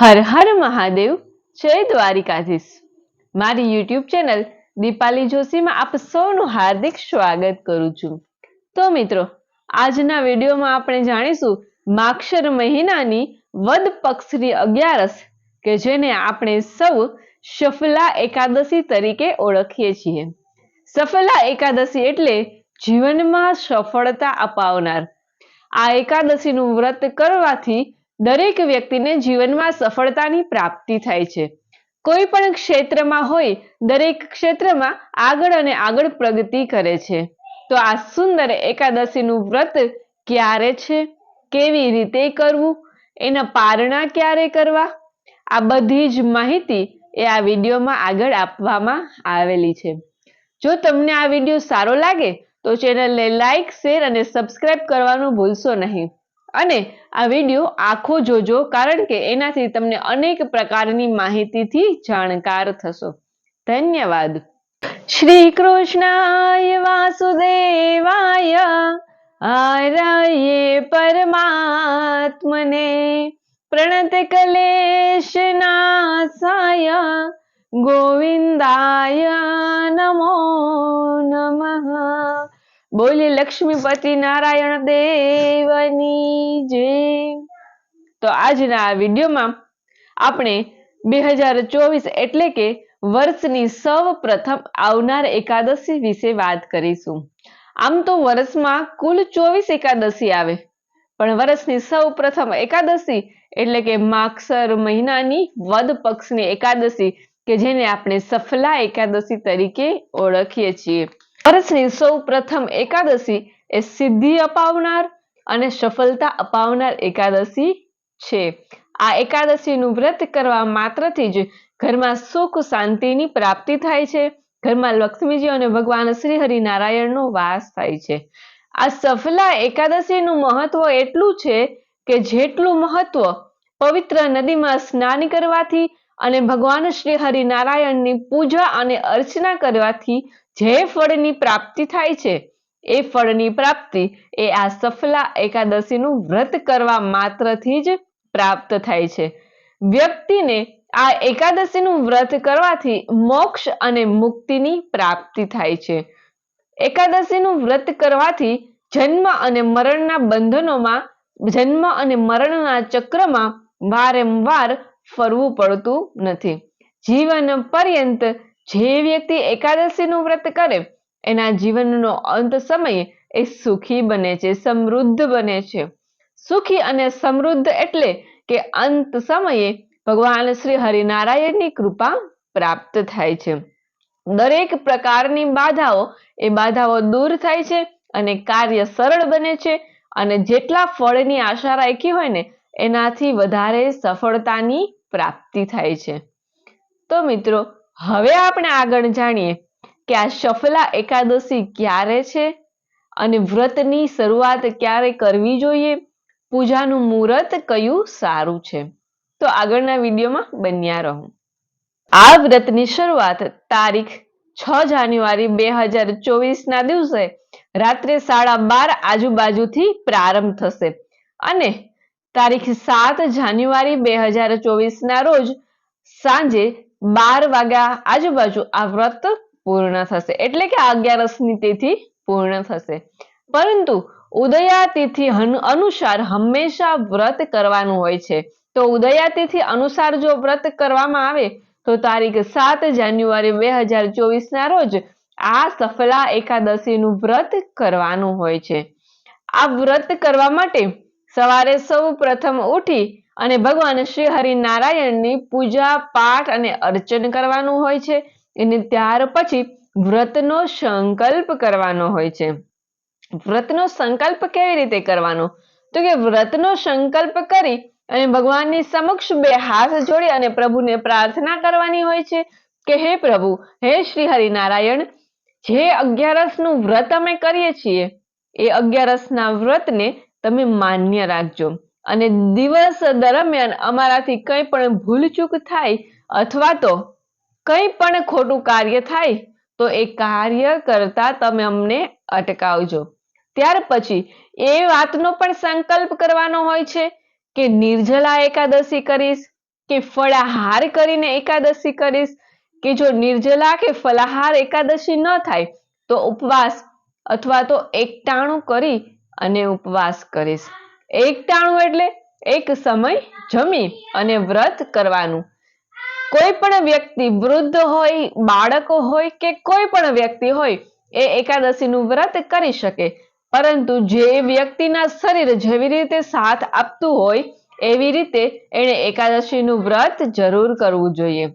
હર હર મહાદેવ, જય દ્વારિકાધીશ. મારી YouTube channel Dipali જોશીમાં આપ સૌનું હાર્દિક સ્વાગત કરું છું. તો મિત્રો, આજના વિડીયોમાં આપણે જાણીશું માક્ષર મહિનાની વદ પક્ષની અગિયારસ, કે જેને આપણે સૌ સફલા એકાદશી તરીકે ઓળખીએ છીએ. સફલા એકાદશી એટલે જીવનમાં સફળતા અપાવનાર. આ એકાદશીનું વ્રત કરવાથી દરેક વ્યક્તિને જીવનમાં સફળતાની પ્રાપ્તિ થાય છે. કોઈ પણ ક્ષેત્રમાં હોય, દરેક ક્ષેત્રમાં આગળ અને આગળ પ્રગતિ કરે છે. તો આ સુંદર એકાદશીનું વ્રત ક્યારે છે? કેવી રીતે કરવું? એના પારણા ક્યારે કરવા? આ બધી જ માહિતી એ આ વિડીયોમાં આગળ આપવામાં આવેલી છે. જો તમને આ વીડિયો સારો લાગે, તો ચેનલને લાઈક, શેર અને સબસ્ક્રાઇબ કરવાનું ભૂલશો નહીં. અને આ વીડિયો આખો જોજો કારણ કે એનાથી તમને અનેક પ્રકારની માહિતીથી જાણકાર થશો. ધન્યવાદ. શ્રી કૃષ્ણાય વાસુદેવાય આરાયે પરમાત્મને પ્રણત કલેશ નાસાય ગોવિંદાય નમો નમઃ. બોલી લક્ષ્મીપતિ નારાયણ દેવની જય તો આજના આ વિડીયોમાં આપણે બે હજાર ચોવીસ એટલે કે વર્ષની સૌ પ્રથમ આવનાર એકાદશી વિશે વાત કરીશું. આમ તો વર્ષમાં કુલ ચોવીસ એકાદશી આવે. પણ વર્ષની સૌ પ્રથમ એકાદશી એટલે કે માક્ષર મહિનાની વદ પક્ષની એકાદશી, કે જેને આપણે સફલા એકાદશી તરીકે ઓળખીએ છીએ. વર્ષની સૌ પ્રથમ એકાદશી એ સિદ્ધિ અપાવનાર અને સફળતા અપાવનાર એકાદશી છે. આ એકાદશીનું વ્રત કરવા માત્રથી જ ઘરમાં સુખ શાંતિની પ્રાપ્તિ થાય છે. ઘરમાં લક્ષ્મીજી અને ભગવાન શ્રી હરિનારાયણનો વાસ થાય છે. આ સફલા એકાદશીનું મહત્વ એટલું છે કે જેટલું મહત્વ પવિત્ર નદીમાં સ્નાન કરવાથી અને ભગવાન શ્રી હરિનારાયણની પૂજા અને અર્ચના કરવાથી જે ફળની પ્રાપ્તિ થાય છે, એ ફળની પ્રાપ્તિ એ આ સફલા એકાદશીનું વ્રત કરવા માત્રથી જ પ્રાપ્ત થાય છે. વ્યક્તિને આ એકાદશીનું વ્રત કરવાથી મોક્ષ અને મુક્તિની પ્રાપ્તિ થાય છે. એકાદશીનું વ્રત કરવાથી જન્મ અને મરણના બંધનોમાં, જન્મ અને મરણના ચક્રમાં વારંવાર ફરવું પડતું નથી. જીવન પર્યંત જે વ્યક્તિ એકાદશીનું વ્રત કરે, એના જીવનનો અંત સમયે એ સુખી બને છે, સમૃદ્ધ બને છે. સુખી અને સમૃદ્ધ એટલે કે અંત સમયે ભગવાન શ્રી હરિનારાયણની કૃપા પ્રાપ્ત થાય છે. દરેક પ્રકારની બાધાઓ, એ બાધાઓ દૂર થાય છે અને કાર્ય સરળ બને છે અને જેટલા ફળની આશા રાખી હોય ને, એનાથી વધારે સફળતાની પ્રાપ્તિ થાય છે. તો મિત્રો, હવે આપણે આગળ જાણીએ કે આ સફલા એકાદશી ક્યારે છે અને વ્રતની શરૂઆત ક્યારે કરવી જોઈએ, પૂજાનું મુહૂર્ત કયું સારું છે. તો આગળના વિડીયોમાં બન્યા રહો. આ વ્રતની શરૂઆત તારીખ છ જાન્યુઆરી બે હજાર ચોવીસના દિવસે રાત્રે સાડા બાર આજુબાજુથી પ્રારંભ થશે અને તારીખ સાત જાન્યુઆરી બે હજાર ચોવીસના રોજ સાંજે બાર વાગ્યા આજુબાજુ આ વ્રત પૂર્ણ થશે. એટલે કે અગિયારસની તિથિ પૂર્ણ થશે. પરંતુ ઉદયાતિથિ અનુસાર હંમેશા વ્રત કરવાનું હોય છે. તો ઉદયાતિથિ અનુસાર જો વ્રત કરવામાં આવે, તો તારીખ સાત જાન્યુઆરી બે હજાર ચોવીસના રોજ આ સફલા એકાદશીનું વ્રત કરવાનું હોય છે. આ વ્રત કરવા માટે સવારે સૌ પ્રથમ ઉઠી અને ભગવાન શ્રી હરિનારાયણની પૂજા, પાઠ અને અર્ચન કરવાનું હોય છે. અને ત્યાર પછી વ્રતનો સંકલ્પ કરવાનો હોય છે. વ્રતનો સંકલ્પ કેવી રીતે કરવાનો? તો કે વ્રતનો સંકલ્પ કરી અને ભગવાનની સમક્ષ બે હાથ જોડી અને પ્રભુને પ્રાર્થના કરવાની હોય છે કે, હે પ્રભુ, હે શ્રી હરિનારાયણ જે અગિયારસનું વ્રત અમે કરીએ છીએ, એ અગિયારસના વ્રતને તમે માન્ય રાખજો. અને દિવસ દરમિયાન અમારાથી કંઈ પણ ભૂલચૂક થાય અથવા તો કંઈ પણ ખોટું કાર્ય થાય, તો એ કાર્ય કરતા તમે અમને અટકાવજો. ત્યાર પછી એ વાતનો પણ સંકલ્પ કરવાનો હોય છે કે નિર્જલા એકાદશી કરીશ, કે ફળાહાર કરીને એકાદશી કરીશ, કે જો નિર્જલા કે ફલાહાર એકાદશી ન થાય, તો ઉપવાસ અથવા તો એકટાણું કરી અને ઉપવાસ કરીશ. એકટાણું એટલે એક સમય જમી અને વ્રત કરવાનું. કોઈ પણ વ્યક્તિ વૃદ્ધ હોય, બાળકો હોય કે કોઈ પણ વ્યક્તિ હોય, એ એકાદશીનું વ્રત કરી શકે. પરંતુ જે વ્યક્તિના શરીર જેવી રીતે સાથ આપતું હોય, એવી રીતે એણે એકાદશીનું વ્રત જરૂર કરવું જોઈએ.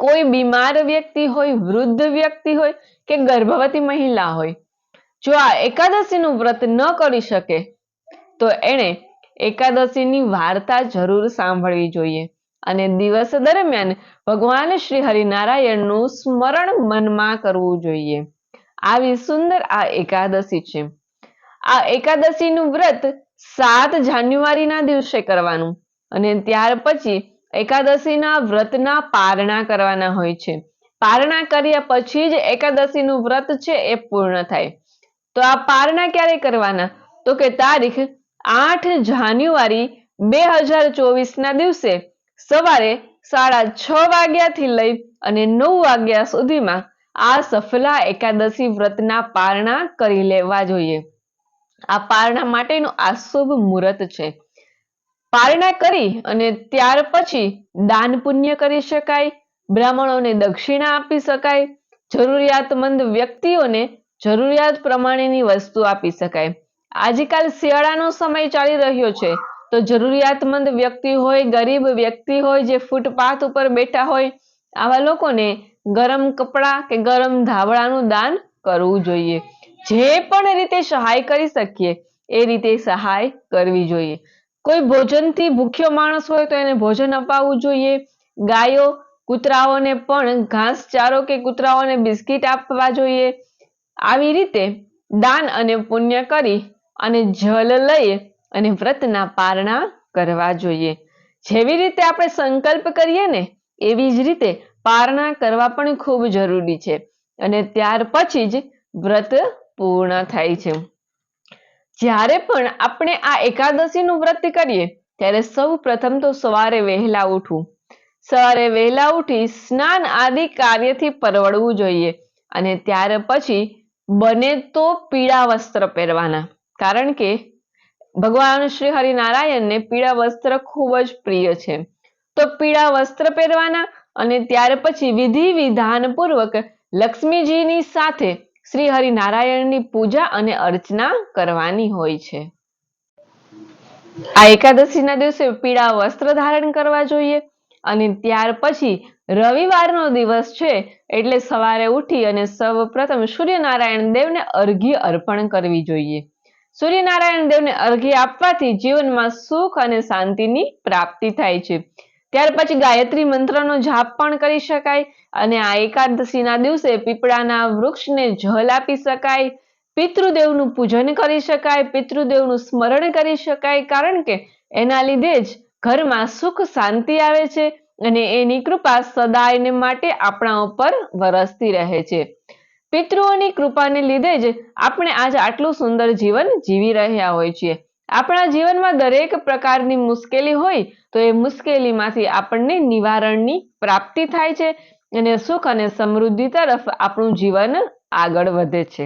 કોઈ બીમાર વ્યક્તિ હોય, વૃદ્ધ વ્યક્તિ હોય કે ગર્ભવતી મહિલા હોય જો આ એકાદશીનું વ્રત ન કરી શકે, તો એણે એકાદશીની વાર્તા જરૂર સાંભળવી જોઈએ અને દિવસ દરમિયાન ભગવાન શ્રી હરિનારાયણનું સ્મરણ મનમાં કરવું જોઈએ. આવી સુંદર આ એકાદશી છે. આ એકાદશીનું વ્રત સાત જાન્યુઆરીના દિવસે કરવાનું અને ત્યાર પછી એકાદશીના વ્રતના પારણા કરવાના હોય છે. પારણા કર્યા પછી જ એકાદશીનું વ્રત છે એ પૂર્ણ થાય. તો આ પારણા ક્યારે કરવાના? તો કે તારીખ આઠ જાન્યુઆરી બે હજાર ચોવીસના દિવસે સવારે સાડા છ વાગ્યાથી લઈ અને નવ વાગ્યા સુધીમાં આ સફલા એકાદશી વ્રતના પારણા કરી લેવા જોઈએ. આ પારણા માટેનું આ શુભ મુહૂર્ત છે. પારણા કરી અને ત્યાર પછી દાન પુણ્ય કરી શકાય, બ્રાહ્મણોને દક્ષિણા આપી શકાય, જરૂરિયાતમંદ વ્યક્તિઓને જરૂરિયાત પ્રમાણેની વસ્તુ આપી શકાય. આજકાલ શિયાળાનો સમય ચાલી રહ્યો છે, તો જરૂરિયાતમંદ વ્યક્તિ હોય, ગરીબ વ્યક્તિ હોય, જે ફૂટપાથ ઉપર બેઠા હોય, આવા લોકોને ગરમ કપડાં કે ગરમ ધાબળાનું દાન કરવું જોઈએ. જે પણ રીતે સહાય કરી શકીએ, એ રીતે સહાય કરવી જોઈએ. કોઈ ભોજનથી ભૂખ્યો માણસ હોય, તો એને ભોજન અપાવવું જોઈએ. ગાયો, કૂતરાઓને પણ ઘાસ ચારો કે કૂતરાઓને બિસ્કિટ આપવા જોઈએ. આવી રીતે દાન અને પુણ્ય કરી અને જલ લઈ અને વ્રતના પારણા કરવા જોઈએ. જેવી રીતે આપણે સંકલ્પ કરીએ ને, એવી જ રીતે પારણા કરવા પણ ખૂબ જરૂરી છે. અને ત્યાર પછી જ વ્રત પૂર્ણ થાય છે. જ્યારે પણ આપણે આ એકાદશીનું વ્રત કરીએ, ત્યારે સૌ પ્રથમ તો સવારે વહેલા ઉઠવું. સવારે વહેલા ઉઠી સ્નાન આદિ કાર્યથી પરવડવું જોઈએ. અને ત્યાર પછી બને તો પીળા વસ્ત્ર પહેરવાના. કારણ કે ભગવાન શ્રી હરિનારાયણને પીળા વસ્ત્ર ખૂબ જ પ્રિય છે. તો પીળા વસ્ત્ર પહેરવાના અને ત્યાર પછી વિધિ વિધાન પૂર્વક લક્ષ્મીજીની સાથે શ્રી હરિનારાયણની પૂજા અને અર્ચના કરવાની હોય છે. આ એકાદશીના દિવસે પીળા વસ્ત્ર ધારણ કરવા જોઈએ. અને ત્યાર પછી રવિવારનો દિવસ છે, એટલે સવારે ઉઠી અને સૌ પ્રથમ સૂર્યનારાયણ દેવને અર્ઘ્ય અર્પણ કરવી જોઈએ. સૂર્યનારાયણ દેવને અર્ઘ્ય આપવાથી જીવનમાં સુખ અને શાંતિની પ્રાપ્તિ થાય છે. ત્યાર પછી ગાયત્રી મંત્રનો જાપ પણ કરી શકાય અને આ એકાદશીના દિવસે પીપળાના વૃક્ષને જલ આપી શકાય. પિતૃદેવનું પૂજન કરી શકાય, પિતૃદેવનું સ્મરણ કરી શકાય, કારણ કે એના લીધે જ ઘરમાં સુખ શાંતિ આવે છે અને એની કૃપા સદાયને માટે આપણા ઉપર વરસતી રહે છે. પિતૃઓની કૃપાને લીધે જ આપણે આજ આટલું સુંદર જીવન જીવી રહ્યા હોય છીએ. આપણા જીવનમાં દરેક પ્રકારની મુશ્કેલી હોય તો એ મુશ્કેલીમાંથી આપણને નિવારણની પ્રાપ્તિ થાય છે અને સુખ અને સમૃદ્ધિ તરફ આપણું જીવન આગળ વધે છે.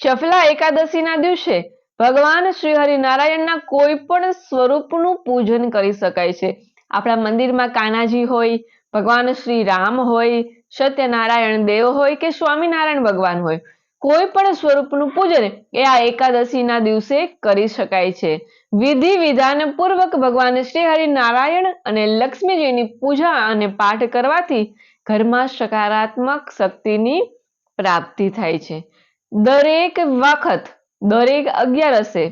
શફલા એકાદશીના દિવસે ભગવાન શ્રી હરિનારાયણના કોઈ પણ સ્વરૂપનું પૂજન કરી શકાય છે. આપણા મંદિરમાં કાનાજી હોય, ભગવાન શ્રી રામ હોય, સત્યનારાયણ દેવ હોય કે સ્વામિનારાયણ ભગવાન હોય, કોઈ પણ સ્વરૂપનું પૂજન એ આ એકાદશીના દિવસે કરી શકાય છે. વિધિ વિધાન પૂર્વક ભગવાન શ્રી હરિનારાયણ અને લક્ષ્મીજીની પૂજા અને પાઠ કરવાથી ઘરમાં સકારાત્મક શક્તિની પ્રાપ્તિ થાય છે. દરેક વખત દરેક અગિયારસે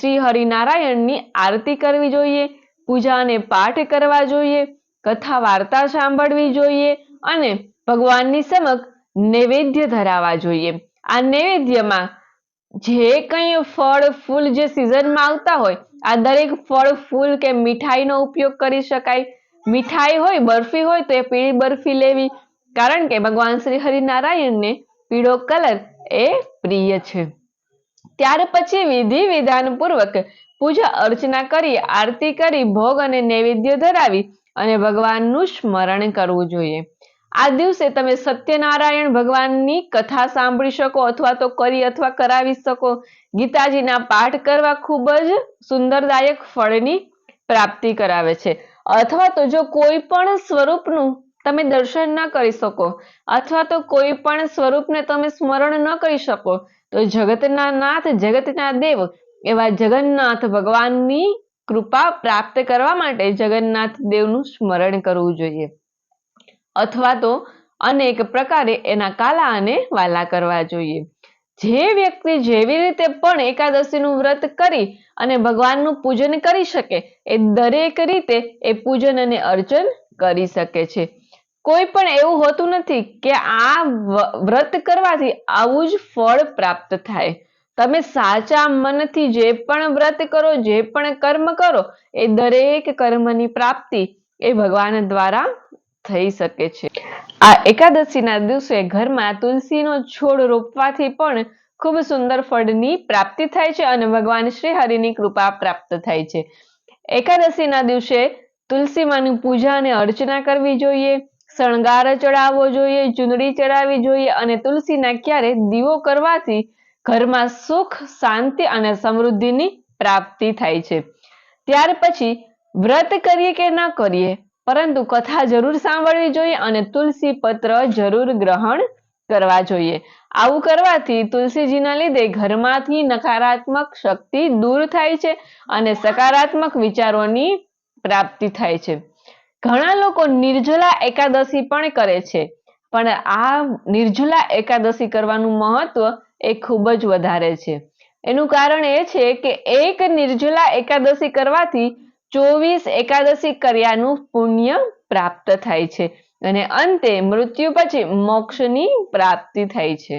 શ્રી હરિનારાયણની આરતી કરવી જોઈએ પૂજા અને પાઠ કરવા જોઈએ કથા વાર્તા સાંભળવી જોઈએ અને ભગવાનની સમક્ષ નૈવેદ્ય ધરાવવા જોઈએ. આ નૈવેદ્યમાં જે કંઈ ફળ, ફૂલ જે સિઝનમાં આવતા હોય, આ દરેક ફળ, ફૂલ કે મીઠાઈનો ઉપયોગ કરી શકાય. મીઠાઈ હોય, બરફી હોય, તો એ પીળી બરફી લેવી. કારણ કે ભગવાન શ્રી હરિનારાયણને પીળો કલર એ પ્રિય છે. ત્યાર પછી વિધિ વિધાન પૂર્વક પૂજા અર્ચના કરી, આરતી કરી, ભોગ અને નૈવેદ્ય ધરાવી અને ભગવાનનું સ્મરણ કરવું જોઈએ. આ દિવસે તમે સત્યનારાયણ ભગવાનની કથા સાંભળી શકો અથવા તો કરી અથવા કરાવી શકો. ગીતાજીના પાઠ કરવા ખૂબ જ સુંદરદાયક ફળની પ્રાપ્તિ કરાવે છે. અથવા તો જો કોઈ પણ સ્વરૂપનું તમે દર્શન ન કરી શકો, અથવા તો કોઈ પણ સ્વરૂપને તમે સ્મરણ ન કરી શકો તો જગતના નાથ, જગતના દેવ એવા જગન્નાથ ભગવાનની કૃપા પ્રાપ્ત કરવા માટે જગન્નાથ દેવનું સ્મરણ કરવું જોઈએ. અથવા તો અનેક પ્રકારે એના કાલા અને વાલા કરવા જોઈએ. જે વ્યક્તિ જેવી રીતે પણ એકાદશીનું વ્રત કરી અને ભગવાનનું પૂજન કરી શકે, એ દરેક રીતે એ પૂજન અને અર્ચન કરી શકે છે. કોઈ પણ એવું હોતું નથી કે આ વ્રત કરવાથી આવું જ ફળ પ્રાપ્ત થાય. તમે સાચા મનથી જે પણ વ્રત કરો, જે પણ કર્મ કરો, એ દરેક કર્મની પ્રાપ્તિ એ ભગવાન દ્વારા થઈ શકે છે. આ એકાદશીના દિવસે ઘરમાં તુલસીનો છોડ રોપવાથી પણ ખૂબ સુંદર ફળની પ્રાપ્તિ થાય છે અને ભગવાન શ્રી હરિની કૃપા પ્રાપ્ત થાય છે. એકાદશીના દિવસે તુલસીમાની પૂજા અને અર્ચના કરવી જોઈએ. શણગાર ચડાવવો જોઈએ, ચૂંદડી ચડાવવી જોઈએ અને તુલસીના ક્યારે દીવો કરવાથી ઘરમાં સુખ, શાંતિ અને સમૃદ્ધિની પ્રાપ્તિ થાય છે. ત્યાર પછી વ્રત કરીએ કે ન કરીએ? પરંતુ કથા જરૂર સાંભળવી જોઈએ અને તુલસી પત્ર જરૂર ગ્રહણ કરવા જોઈએ. આવું કરવાથી તુલસીજીના લીધે ઘરમાંથી નકારાત્મક શક્તિ દૂર થાય છે અને સકારાત્મક વિચારોની પ્રાપ્તિ થાય છે. ઘણા લોકો નિર્જલા એકાદશી પણ કરે છે. પણ આ નિર્જલા એકાદશી કરવાનું મહત્વ એ ખૂબ જ વધારે છે. એનું કારણ એ છે કે એક નિર્જલા એકાદશી કરવાથી ચોવીસ એકાદશી કર્યાનું પુણ્ય પ્રાપ્ત થાય છે. અને અંતે મૃત્યુ પછી મોક્ષની પ્રાપ્તિ થાય છે.